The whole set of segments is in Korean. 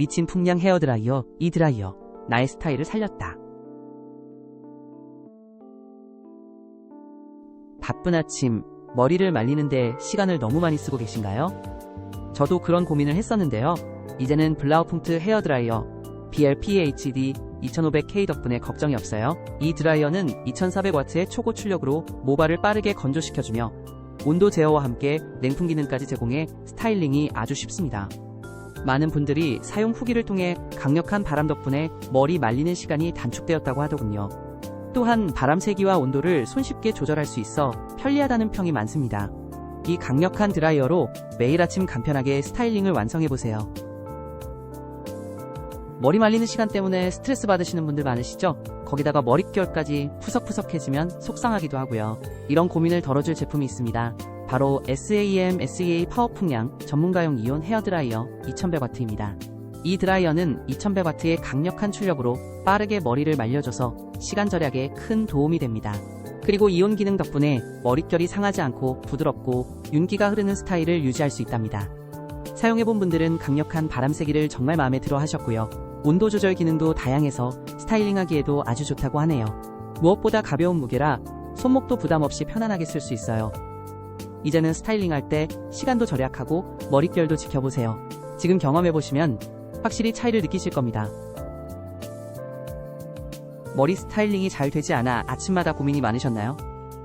미친 풍량 헤어드라이어, 이 드라이어. 나의 스타일을 살렸다. 바쁜 아침, 머리를 말리는데 시간을 너무 많이 쓰고 계신가요? 저도 그런 고민을 했었는데요. 이제는 블라우풍트 헤어드라이어 BLPHD 2500K 덕분에 걱정이 없어요. 이 드라이어는 2400W의 초고 출력으로 모발을 빠르게 건조시켜주며 온도 제어와 함께 냉풍 기능까지 제공해 스타일링이 아주 쉽습니다. 많은 분들이 사용 후기를 통해 강력한 바람 덕분에 머리 말리는 시간이 단축되었다고 하더군요. 또한 바람 세기와 온도를 손쉽게 조절할 수 있어 편리하다는 평이 많습니다. 이 강력한 드라이어로 매일 아침 간편하게 스타일링을 완성해보세요. 머리 말리는 시간 때문에 스트레스 받으시는 분들 많으시죠? 거기다가 머릿결까지 푸석푸석해지면 속상하기도 하고요. 이런 고민을 덜어줄 제품이 있습니다. 바로 SAM SEA 파워 풍량 전문가용 이온 헤어 드라이어 2100W입니다. 이 드라이어는 2100W의 강력한 출력으로 빠르게 머리를 말려줘서 시간 절약에 큰 도움이 됩니다. 그리고 이온 기능 덕분에 머릿결이 상하지 않고 부드럽고 윤기가 흐르는 스타일을 유지할 수 있답니다. 사용해본 분들은 강력한 바람 세기를 정말 마음에 들어 하셨고요. 온도 조절 기능도 다양해서 스타일링하기에도 아주 좋다고 하네요. 무엇보다 가벼운 무게라 손목도 부담 없이 편안하게 쓸 수 있어요. 이제는 스타일링 할 때 시간도 절약하고 머릿결도 지켜보세요. 지금 경험해보시면 확실히 차이를 느끼실 겁니다. 머리 스타일링이 잘 되지 않아 아침마다 고민이 많으셨나요?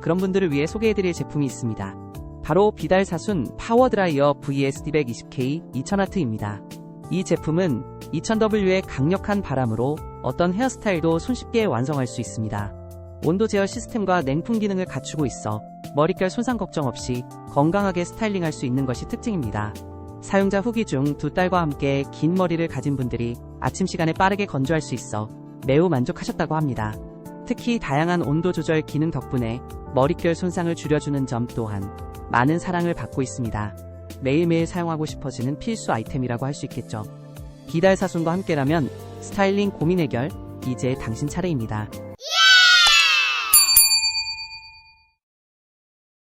그런 분들을 위해 소개해드릴 제품이 있습니다. 바로 비달 사순 파워 드라이어 VSD120K 2000W입니다. 이 제품은 2000W의 강력한 바람으로 어떤 헤어스타일도 손쉽게 완성할 수 있습니다. 온도 제어 시스템과 냉풍 기능을 갖추고 있어 머릿결 손상 걱정 없이 건강하게 스타일링할 수 있는 것이 특징입니다. 사용자 후기 중 두 딸과 함께 긴 머리를 가진 분들이 아침 시간에 빠르게 건조할 수 있어 매우 만족하셨다고 합니다. 특히 다양한 온도 조절 기능 덕분에 머릿결 손상을 줄여주는 점 또한 많은 사랑을 받고 있습니다. 매일매일 사용하고 싶어지는 필수 아이템이라고 할 수 있겠죠. 비달 사순과 함께라면 스타일링 고민 해결 이제 당신 차례입니다.